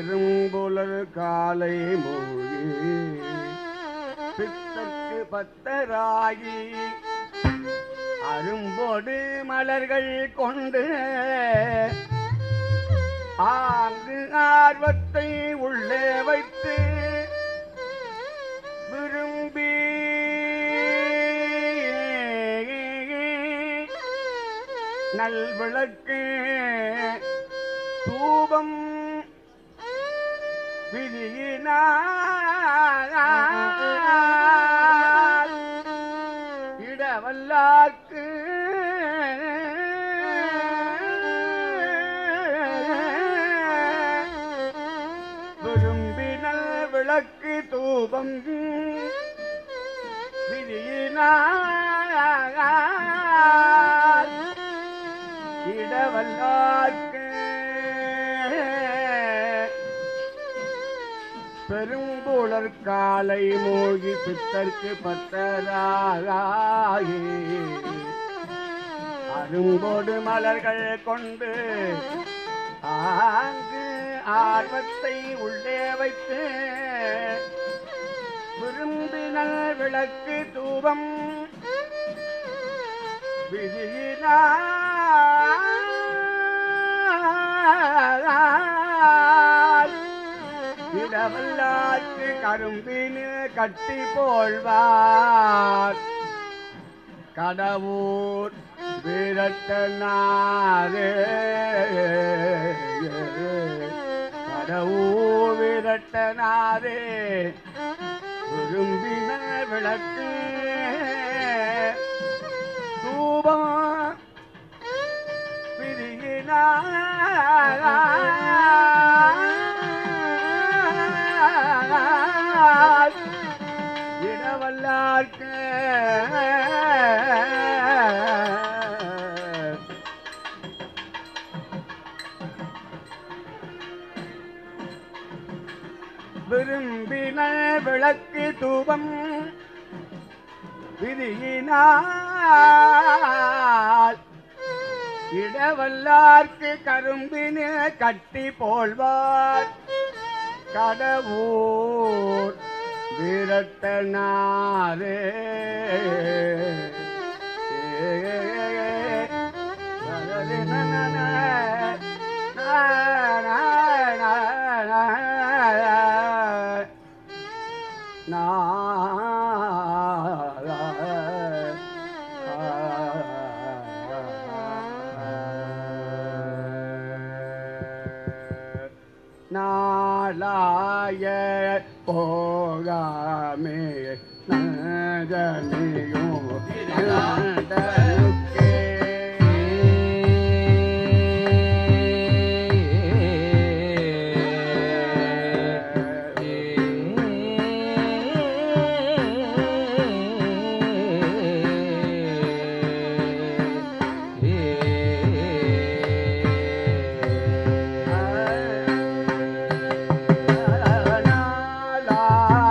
பெரும்புலர் காலை மூழ்கி பித்தற்கு பத்தராகி அரும்பொடு மலர்கள் கொண்டு ஆங்கு ஆர்வத்தை உள்ளே வைத்து விரும்பி நல்விளக்கு தூபம் விதியினார் இடவல்லார்க்கு விரும்பினல் விளக்கு தூபம் பெரும்புலர் காலை மூழ்கி பித்தற்கு பத்தராயே அரும்போடு மலர்கள் கொண்டு ஆங்கு ஆர்வத்தை உள்ளே வைத்து விரும்பினல் விளக்கு தூபம் விதியினார். இடவல்லாக்கு கரும்பினு கட்டி போழ்வார். கடவுர் விரட்டனாரே. கடவுர் விரட்டனாரே. விரும்பின விளக்கு. தூபம் விதியினார் இடவல்லார்க்கு விரும்பின விளக்கு தூபம் விதியினார் இடவல்லார்க்கு கரும்பின கட்டி போல்வார் கடவுள். விரட்டனாரே நான் போகாமே நஜனியும்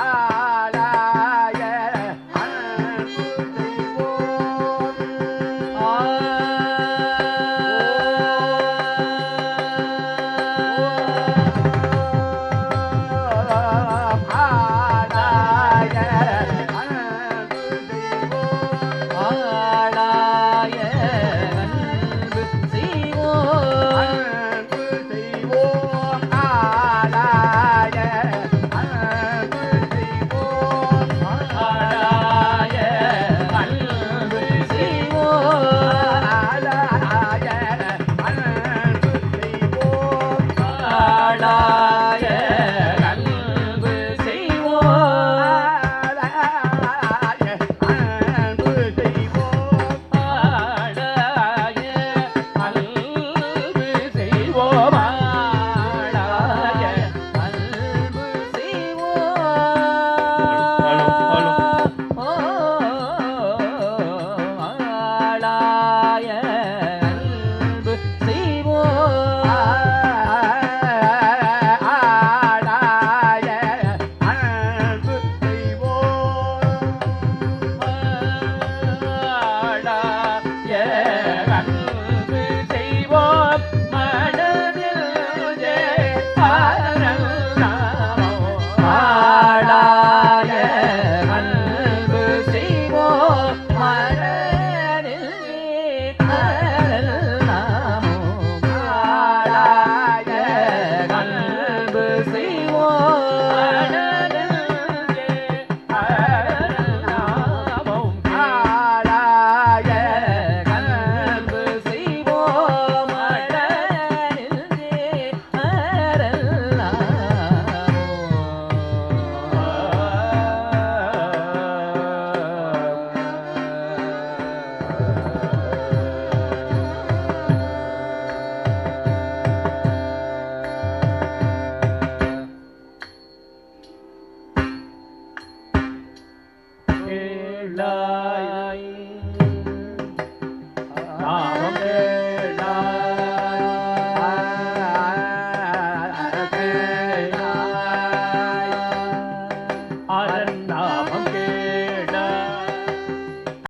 Bye.